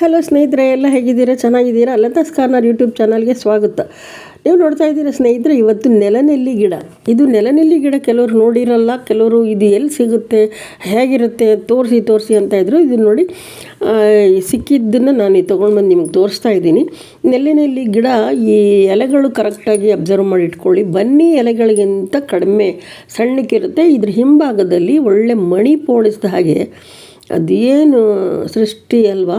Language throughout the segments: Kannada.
ಹಲೋ ಸ್ನೇಹಿತರೆ, ಎಲ್ಲ ಹೇಗಿದ್ದೀರಾ? ಚೆನ್ನಾಗಿದ್ದೀರಾ? ಲತಾಸ್ ಕಾರ್ನರ್ ಯೂಟ್ಯೂಬ್ ಚಾನಲ್ಗೆ ಸ್ವಾಗತ. ನೀವು ನೋಡ್ತಾ ಇದ್ದೀರಾ ಸ್ನೇಹಿತರೆ, ಇವತ್ತು ನೆಲನೆಲ್ಲಿ ಗಿಡ. ಇದು ನೆಲನೆಲ್ಲಿ ಗಿಡ ಕೆಲವರು ನೋಡಿರಲ್ಲ, ಕೆಲವರು ಇದು ಎಲ್ಲಿ ಸಿಗುತ್ತೆ, ಹೇಗಿರುತ್ತೆ, ತೋರಿಸಿ ತೋರಿಸಿ ಅಂತ ಇದ್ರು. ಇದು ನೋಡಿ ಸಿಕ್ಕಿದ್ದನ್ನು ನಾನು ತೊಗೊಂಡು ಬಂದು ನಿಮ್ಗೆ ತೋರಿಸ್ತಾ ಇದ್ದೀನಿ. ನೆಲನೆಲ್ಲಿ ಗಿಡ ಈ ಎಲೆಗಳು ಕರೆಕ್ಟಾಗಿ ಅಬ್ಸರ್ವ್ ಮಾಡಿ ಇಟ್ಕೊಳ್ಳಿ. ಬನ್ನಿ ಎಲೆಗಳಿಗಿಂತ ಕಡಿಮೆ ಸಣ್ಣಕ್ಕಿರುತ್ತೆ. ಇದ್ರ ಹಿಂಭಾಗದಲ್ಲಿ ಒಳ್ಳೆ ಮಣಿ ಪೋಣಿಸಿದ ಹಾಗೆ ಅದೇನು ಸೃಷ್ಟಿ ಅಲ್ವಾ.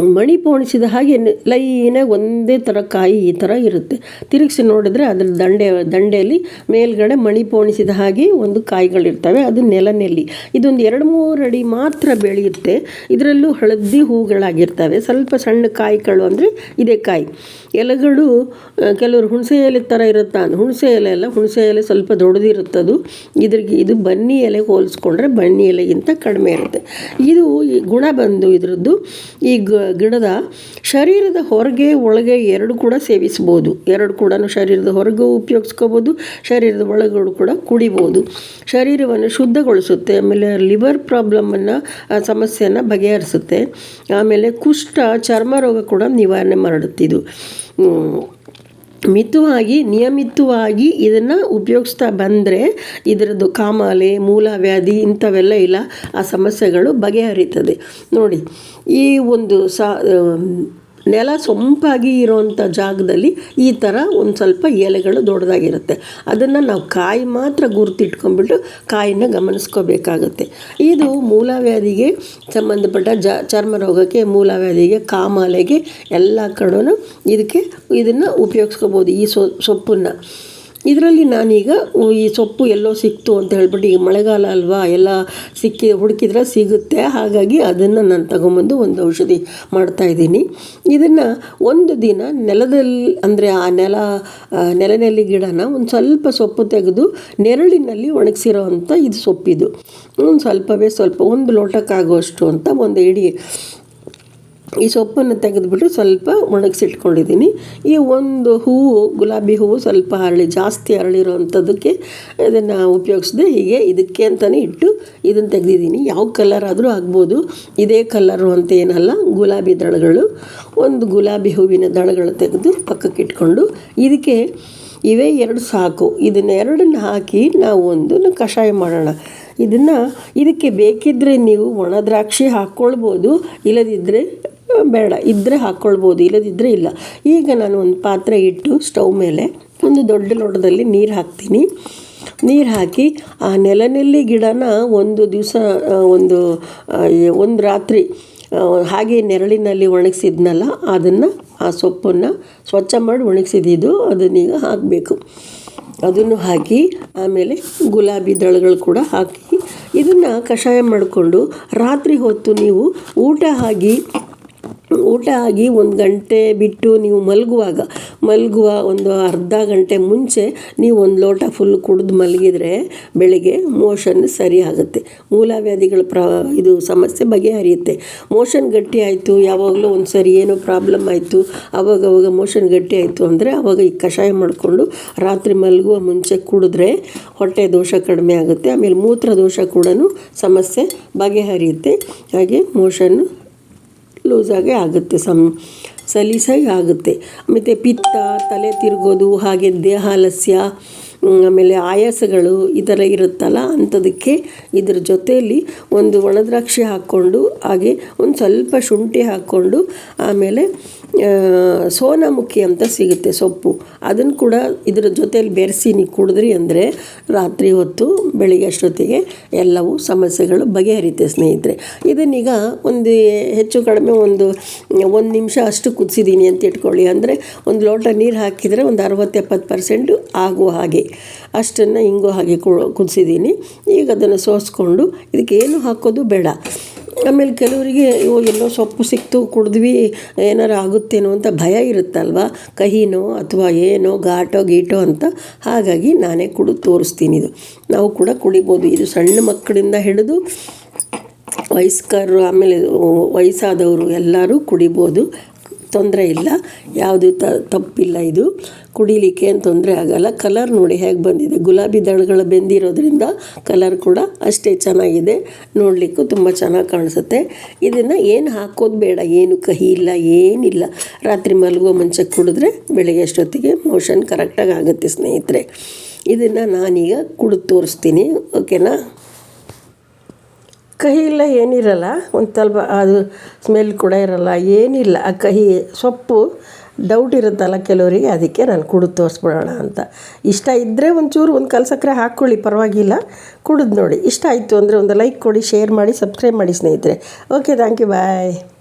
ಮಣಿ ಪೋಣಿಸಿದ ಹಾಗೆ ಲೈನಾಗಿ ಒಂದೇ ಥರ ಕಾಯಿ ಈ ಥರ ಇರುತ್ತೆ. ತಿರುಗಿಸಿ ನೋಡಿದ್ರೆ ಅದ್ರ ದಂಡೆ, ದಂಡೆಯಲ್ಲಿ ಮೇಲ್ಗಡೆ ಮಣಿ ಪೋಣಿಸಿದ ಹಾಗೆ ಒಂದು ಕಾಯಿಗಳಿರ್ತವೆ. ಅದು ನೆಲನೆಲ್ಲಿ. ಇದೊಂದು ಎರಡು ಮೂರು ಅಡಿ ಮಾತ್ರ ಬೆಳೆಯುತ್ತೆ. ಇದರಲ್ಲೂ ಹಳದಿ ಹೂಗಳಾಗಿರ್ತವೆ. ಸ್ವಲ್ಪ ಸಣ್ಣ ಕಾಯಿಗಳು ಅಂದರೆ ಇದೇ ಕಾಯಿ. ಎಲೆಗಳು ಕೆಲವರು ಹುಣಸೆ ಎಲೆ ಥರ ಇರುತ್ತಾ ಹುಣಸೆ ಎಲೆ ಅಲ್ಲ, ಹುಣಸೆ ಎಲೆ ಸ್ವಲ್ಪ ದೊಡ್ಡದಿರುತ್ತದು. ಇದ್ರಿಗೆ ಇದು ಬನ್ನಿ ಎಲೆ ಹೋಲಿಸ್ಕೊಂಡ್ರೆ ಬನ್ನಿ ಎಲೆಗಿಂತ ಕಡಿಮೆ ಇರುತ್ತೆ. ಇದು ಈ ಗುಣ ಬಂದು ಇದರದ್ದು. ಈ ಗ- ಗಿಡದ ಶರೀರದ ಹೊರಗೆ, ಒಳಗೆ ಎರಡು ಕೂಡ ಸೇವಿಸ್ಬೋದು ಎರಡು ಕೂಡ ಶರೀರದ ಹೊರಗೂ ಉಪಯೋಗಿಸ್ಕೋಬೋದು ಶರೀರದ ಒಳಗಡೆ ಕೂಡ ಕುಡಿಬೋದು ಶರೀರವನ್ನು ಶುದ್ಧಗೊಳಿಸುತ್ತೆ, ಆಮೇಲೆ ಲಿವರ್ ಪ್ರಾಬ್ಲಮನ್ನು ಸಮಸ್ಯೆಯನ್ನು ಬಗೆಹರಿಸುತ್ತೆ. ಆಮೇಲೆ ಕುಷ್ಠ ಚರ್ಮ ರೋಗ ಕೂಡ ನಿವಾರಣೆ ಮಾಡುತ್ತಿದ್ದು ಮಿತವಾಗಿ, ನಿಯಮಿತವಾಗಿ ಇದನ್ನು ಉಪಯೋಗಿಸ್ತಾ ಬಂದರೆ ಇದರದ್ದು ಕಾಮಾಲೆ ಮೂಲವ್ಯಾಧಿ ಇಂಥವೆಲ್ಲ ಇಲ್ಲ. ಆ ಸಮಸ್ಯೆಗಳು ಬಗೆಹರಿತದೆ. ನೋಡಿ, ಈ ಒಂದು ಸಾ ನೆಲ ಸೊಂಪಾಗಿ ಇರೋವಂಥ ಜಾಗದಲ್ಲಿ ಈ ಥರ ಒಂದು ಸ್ವಲ್ಪ ಎಲೆಗಳು ದೊಡ್ಡದಾಗಿರುತ್ತೆ. ಅದನ್ನು ನಾವು ಕಾಯಿ ಮಾತ್ರ ಗುರುತಿಟ್ಕೊಂಡ್ಬಿಟ್ಟು ಕಾಯಿನ ಗಮನಿಸ್ಕೋಬೇಕಾಗುತ್ತೆ. ಇದು ಮೂಲವ್ಯಾಧಿಗೆ ಸಂಬಂಧಪಟ್ಟ ಜ, ಚರ್ಮ ರೋಗಕ್ಕೆ, ಮೂಲವ್ಯಾಧಿಗೆ, ಕಾಮಾಲೆಗೆ ಎಲ್ಲ ಕಡೆಯೂ ಇದಕ್ಕೆ ಇದನ್ನು ಉಪಯೋಗಿಸ್ಕೋಬೋದು ಈ ಸೊ, ಸೊಪ್ಪನ್ನು. ಇದರಲ್ಲಿ ನಾನೀಗ ಈ ಸೊಪ್ಪು ಎಲ್ಲೋ ಸಿಕ್ತು ಅಂತ ಹೇಳ್ಬಿಟ್ಟು ಈಗ ಮಳೆಗಾಲ ಅಲ್ವಾ, ಎಲ್ಲ ಸಿಕ್ಕಿ ಹುಡುಕಿದ್ರೆ ಸಿಗುತ್ತೆ. ಹಾಗಾಗಿ ಅದನ್ನು ನಾನು ತಗೊಂಬಂದು ಒಂದು ಔಷಧಿ ಮಾಡ್ತಾಯಿದ್ದೀನಿ ಇದನ್ನು ಒಂದು ದಿನ ನೆಲದಲ್ಲಿ, ಅಂದರೆ ಆ ನೆಲ ನೆಲನೆಲ್ಲಿ ಗಿಡನ ಒಂದು ಸ್ವಲ್ಪ ಸೊಪ್ಪು ತೆಗೆದು ನೆರಳಿನಲ್ಲಿ ಒಣಗಿಸಿರೋ ಅಂಥ ಇದು ಸೊಪ್ಪಿದು. ಒಂದು ಸ್ವಲ್ಪವೇ ಸ್ವಲ್ಪ, ಒಂದು ಲೋಟಕ್ಕಾಗುವಷ್ಟು ಅಂತ ಒಂದು ಇಡೀ ಈ ಸೊಪ್ಪನ್ನು ತೆಗೆದುಬಿಟ್ಟು ಸ್ವಲ್ಪ ಒಣಗಿಸಿಟ್ಕೊಂಡಿದ್ದೀನಿ. ಈ ಒಂದು ಹೂವು, ಗುಲಾಬಿ ಹೂವು ಸ್ವಲ್ಪ ಅರಳಿ ಜಾಸ್ತಿ ಅರಳಿರೋ ಅಂಥದ್ದಕ್ಕೆ ಇದನ್ನು ಉಪಯೋಗಿಸಿದೆ ಹೀಗೆ ಇದಕ್ಕೆ ಅಂತಲೇ ಇಟ್ಟು ಇದನ್ನು ತೆಗೆದಿದ್ದೀನಿ. ಯಾವ ಕಲರ್ ಆದರೂ ಆಗ್ಬೋದು. ಇದೇ ಕಲರು ಅಂತ ಏನಲ್ಲ, ಗುಲಾಬಿ ದಳಗಳು. ಒಂದು ಗುಲಾಬಿ ಹೂವಿನ ದಳಗಳು ತೆಗೆದು ಪಕ್ಕಕ್ಕೆ ಇಟ್ಕೊಂಡು ಇದಕ್ಕೆ ಇವೇ ಎರಡು ಸಾಕು. ಇದನ್ನೆರಡನ್ನ ಹಾಕಿ ನಾವು ಒಂದು ಕಷಾಯ ಮಾಡೋಣ. ಇದನ್ನು ಇದಕ್ಕೆ ಬೇಕಿದ್ದರೆ ನೀವು ಒಣ ದ್ರಾಕ್ಷಿ ಹಾಕ್ಕೊಳ್ಬೋದು ಇಲ್ಲದಿದ್ದರೆ ಬೇಡ ಇದ್ದರೆ ಹಾಕ್ಕೊಳ್ಬೋದು ಇಲ್ಲದಿದ್ದರೆ ಇಲ್ಲ. ಈಗ ನಾನು ಒಂದು ಪಾತ್ರೆ ಇಟ್ಟು ಸ್ಟವ್ ಮೇಲೆ ಒಂದು ದೊಡ್ಡ ಲೋಟದಲ್ಲಿ ನೀರು ಹಾಕ್ತೀನಿ. ನೀರು ಹಾಕಿ ಆ ನೆಲನೆಲ್ಲಿ ಗಿಡನ ಒಂದು ದಿವಸ ಒಂದು ಒಂದು ರಾತ್ರಿ ಹಾಗೆ ನೆರಳಿನಲ್ಲಿ ಒಣಗಿಸಿದ್ನಲ್ಲ, ಅದನ್ನು ಆ ಸೊಪ್ಪನ್ನು ಸ್ವಚ್ಛ ಮಾಡಿ ಒಣಗಿಸಿದ್ದು ಅದನ್ನೀಗ ಹಾಕಬೇಕು. ಅದನ್ನು ಹಾಕಿ ಆಮೇಲೆ ಗುಲಾಬಿ ದಳಗಳು ಕೂಡ ಹಾಕಿ ಇದನ್ನು ಕಷಾಯ ಮಾಡಿಕೊಂಡು ರಾತ್ರಿ ಹೊತ್ತು ನೀವು ಊಟ ಆಗಿ ಊಟ ಆಗಿ ಒಂದು ಗಂಟೆ ಬಿಟ್ಟು ನೀವು ಮಲಗುವಾಗ, ಮಲಗುವ ಒಂದು ಅರ್ಧ ಗಂಟೆ ಮುಂಚೆ ನೀವು ಒಂದು ಲೋಟ ಫುಲ್ ಕುಡಿದು ಮಲಗಿದರೆ ಬೆಳಿಗ್ಗೆ ಮೋಷನ್ ಸರಿ ಆಗುತ್ತೆ. ಮೂಲವ್ಯಾಧಿಗಳ ಪ್ರ, ಇದು ಸಮಸ್ಯೆ ಬಗೆಹರಿಯುತ್ತೆ. ಮೋಷನ್ ಗಟ್ಟಿ ಆಯಿತು, ಯಾವಾಗಲೂ ಒಂದು ಸರಿ ಏನೋ ಪ್ರಾಬ್ಲಮ್ ಆಯಿತು, ಅವಾಗ ಅವಾಗ ಮೋಷನ್ ಗಟ್ಟಿ ಆಯಿತು ಅಂದರೆ ಅವಾಗ ಈ ಕಷಾಯ ಮಾಡಿಕೊಂಡು ರಾತ್ರಿ ಮಲಗುವ ಮುಂಚೆ ಕುಡಿದ್ರೆ ಹೊಟ್ಟೆ ದೋಷ ಕಡಿಮೆ ಆಗುತ್ತೆ. ಆಮೇಲೆ ಮೂತ್ರ ದೋಷ ಕೂಡ ಸಮಸ್ಯೆ ಬಗೆಹರಿಯುತ್ತೆ. ಹಾಗೆ ಮೋಷನ್ನು ಲೂಸಾಗೆ ಆಗುತ್ತೆ, ಸಮ್, ಸಲೀಸಾಗಿ ಆಗುತ್ತೆ. ಮತ್ತು ಪಿತ್ತ, ತಲೆ ತಿರುಗೋದು, ಹಾಗೆ ದೇಹಾಲಸ್ಯ ಆಮೇಲೆ ಆಯಾಸಗಳು ಈ ಥರ ಇರುತ್ತಲ್ಲ, ಅಂಥದಕ್ಕೆ ಇದ್ರ ಜೊತೆಯಲ್ಲಿ ಒಂದು ಒಣದ್ರಾಕ್ಷಿ ಹಾಕ್ಕೊಂಡು ಹಾಗೆ ಒಂದು ಸ್ವಲ್ಪ ಶುಂಠಿ ಹಾಕ್ಕೊಂಡು ಆಮೇಲೆ ಸೋನಾಮುಖಿ ಅಂತ ಸಿಗುತ್ತೆ ಸೊಪ್ಪು. ಅದನ್ನು ಕೂಡ ಇದರ ಜೊತೆಯಲ್ಲಿ ಬೆರೆಸಿ ನೀವು ಕುಡಿದ್ರಿ ಅಂದರೆ ರಾತ್ರಿ ಹೊತ್ತು ಬೆಳಿಗ್ಗೆ ಅಷ್ಟೊತ್ತಿಗೆ ಎಲ್ಲವೂ ಸಮಸ್ಯೆಗಳು ಬಗೆಹರಿತೆ ಸ್ನೇಹಿತರೆ. ಇದನ್ನೀಗ ಒಂದು ಹೆಚ್ಚು ಕಡಿಮೆ ಒಂದು ಒಂದು ನಿಮಿಷ ಅಷ್ಟು ಕುದಿಸಿದ್ದೀನಿ ಅಂತ ಇಟ್ಕೊಳ್ಳಿ. ಅಂದರೆ ಒಂದು ಲೋಟ ನೀರು ಹಾಕಿದರೆ ಒಂದು ಅರವತ್ತು ಎಪ್ಪತ್ತು ಪರ್ಸೆಂಟು ಆಗುವ ಹಾಗೆ. ಅಷ್ಟನ್ನು ಹಿಂಗೋ ಹಾಗೆ ಕುದಿಸಿದ್ದೀನಿ ಈಗ ಅದನ್ನು ಸೋಸ್ಕೊಂಡು, ಇದಕ್ಕೆ ಏನು ಹಾಕೋದು ಬೇಡ. ಆಮೇಲೆ ಕೆಲವರಿಗೆ ಇವು ಎಲ್ಲೋ ಸೊಪ್ಪು ಸಿಕ್ತು, ಕುಡಿದ್ವಿ, ಏನಾರು ಆಗುತ್ತೇನೋ ಅಂತ ಭಯ ಇರುತ್ತಲ್ವ? ಕಹಿನೋ ಅಥವಾ ಏನೋ ಘಾಟೋ ಗೀಟೋ ಅಂತ? ಹಾಗಾಗಿ ನಾನೇ ಕುಡಿದು ತೋರಿಸ್ತೀನಿ ಇದು. ನಾವು ಕೂಡ ಕುಡಿಬೋದು. ಇದು ಸಣ್ಣ ಮಕ್ಕಳಿಂದ ಹಿಡಿದು ವಯಸ್ಕರು, ಆಮೇಲೆ ವಯಸ್ಸಾದವರು ಎಲ್ಲರೂ ಕುಡಿಬೋದು. ತೊಂದರೆ ಇಲ್ಲ, ಯಾವುದು ತಪ್ಪಿಲ್ಲ ಇದು. ಕುಡಿಲಿಕ್ಕೆ ಏನು ತೊಂದರೆ ಆಗಲ್ಲ. ಕಲರ್ ನೋಡಿ ಹೇಗೆ ಬಂದಿದೆ. ಗುಲಾಬಿ ದಳಗಳು ಬೆಂದಿರೋದ್ರಿಂದ ಕಲರ್ ಕೂಡ ಅಷ್ಟೇ ಚೆನ್ನಾಗಿದೆ. ನೋಡಲಿಕ್ಕೂ ತುಂಬ ಚೆನ್ನಾಗಿ ಕಾಣಿಸುತ್ತೆ. ಇದನ್ನು ಏನು ಹಾಕೋದು ಬೇಡ. ಏನು ಕಹಿ ಇಲ್ಲ, ಏನಿಲ್ಲ. ರಾತ್ರಿ ಮಲಗೋ ಮುಂಚೆ ಕುಡಿದ್ರೆ ಬೆಳಗ್ಗೆ ಅಷ್ಟೊತ್ತಿಗೆ ಮೋಷನ್ ಕರೆಕ್ಟಾಗಿ ಆಗುತ್ತೆ ಸ್ನೇಹಿತರೆ. ಇದನ್ನು ನಾನೀಗ ಕುಡಿದು ತೋರಿಸ್ತೀನಿ. ಓಕೆನಾ ಕಹಿ ಇಲ್ಲ, ಏನಿರಲ್ಲ. ಒಂದು ಸ್ವಲ್ಪ ಅದು ಸ್ಮೆಲ್ ಕೂಡ ಇರಲ್ಲ, ಏನಿಲ್ಲ. ಆ ಕಹಿ, ಸೊಪ್ಪು ಡೌಟ್ ಇರುತ್ತಲ್ಲ ಕೆಲವರಿಗೆ, ಅದಕ್ಕೆ ನಾನು ಕುಡಿದು ತೋರಿಸ್ಬಿಡೋಣ ಅಂತ. ಇಷ್ಟ ಇದ್ದರೆ ಒಂಚೂರು ಒಂದು ಕಲ್ ಸಕ್ಕರೆ ಹಾಕ್ಕೊಳ್ಳಿ, ಪರವಾಗಿಲ್ಲ. ಕುಡಿದು ನೋಡಿ. ಇಷ್ಟ ಆಯಿತು ಅಂದರೆ ಒಂದು ಲೈಕ್ ಕೊಡಿ ಶೇರ್ ಮಾಡಿ ಸಬ್ಸ್ಕ್ರೈಬ್ ಮಾಡಿ ಸ್ನೇಹಿತರೆ. Okay thank you bye